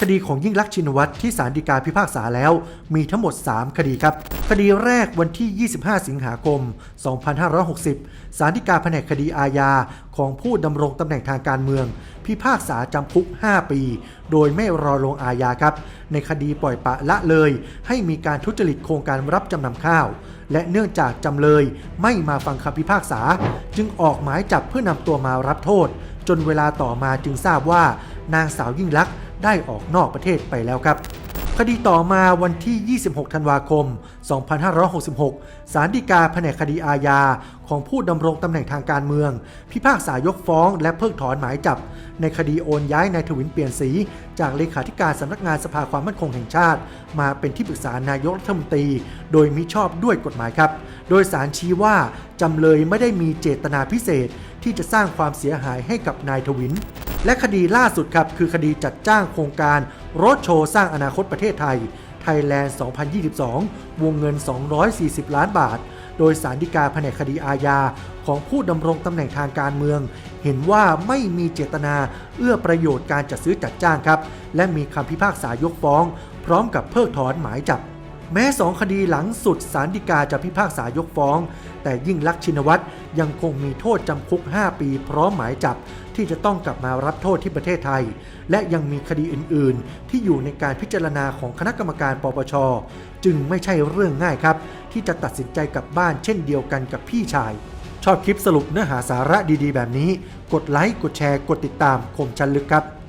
คดีของยิ่งลักษณ์ชินวัตรที่ศาลฎีกาพิพากษาแล้ว มีทั้งหมด 3 คดีครับ คดีแรกวันที่ 25 สิงหาคม 2560 ศาลฎีกาแผนกคดีอาญาของผู้ดำรงตำแหน่งทางการเมือง พิพากษาจำคุก 5 ปี โดยไม่รอลงอาญาครับ ในคดีปล่อยปะละเลย ให้มีการทุจริตโครงการรับจำนำข้าว และเนื่องจากจำเลยไม่มาฟังคำพิพากษา จึงออกหมายจับเพื่อนำตัวมารับโทษ จนเวลาต่อมาจึงทราบว่านางสาวยิ่งลักษณ์ ได้ออกนอกประเทศไปแล้วครับ คดีต่อมาวันที่ 26 ธันวาคม 2566 ศาลฎีกาแผนกคดีอาญาของผู้ดำรงตำแหน่งทางการเมือง พิพากษายกฟ้องและเพิกถอนหมายจับ ในคดีโอนย้ายนายทวินเปลี่ยนสี จากเลขาธิการสำนักงานสภาความมั่นคงแห่งชาติ มาเป็นที่ปรึกษานายกรัฐมนตรี โดยมิชอบด้วยกฎหมายครับ โดยสารชี้ว่าจำเลยไม่ได้มีเจตนาพิเศษ ที่จะสร้างความเสียหายให้กับนายทวิน และคดีล่าสุดครับ คือคดีจัดจ้างโครงการรถโชว์สร้างอนาคตประเทศไทยไทยแลนด์2022 วงเงิน 240 ล้านบาท โดยสารฎีกาแผนกคดีอาญาของผู้ดำรงตำแหน่งทางการเมือง เห็นว่าไม่มีเจตนาเอื้อประโยชน์การจัดซื้อจัดจ้างครับ และมีคำพิพากษายกฟ้อง พร้อมกับเพิกถอนหมายจับ แม้สองคดีหลังสุดสารฎีกาจะพิพากษายกฟ้อง แต่ยิ่งลักษณ์ชินวัตรยังคงมีโทษจำคุก 5 ปีพร้อมหมายจับที่จะต้องกลับมารับโทษที่ประเทศไทย และยังมีคดีอื่น ๆ ที่อยู่ในการพิจารณาของคณะกรรมการปปช จึงไม่ใช่เรื่องง่ายครับ ที่จะตัดสินใจกลับบ้านเช่นเดียวกันกับพี่ชาย ชอบคลิปสรุปเนื้อหาสาระดีๆ แบบนี้ กดไลค์กดแชร์กดติดตามคมชันลึกครับ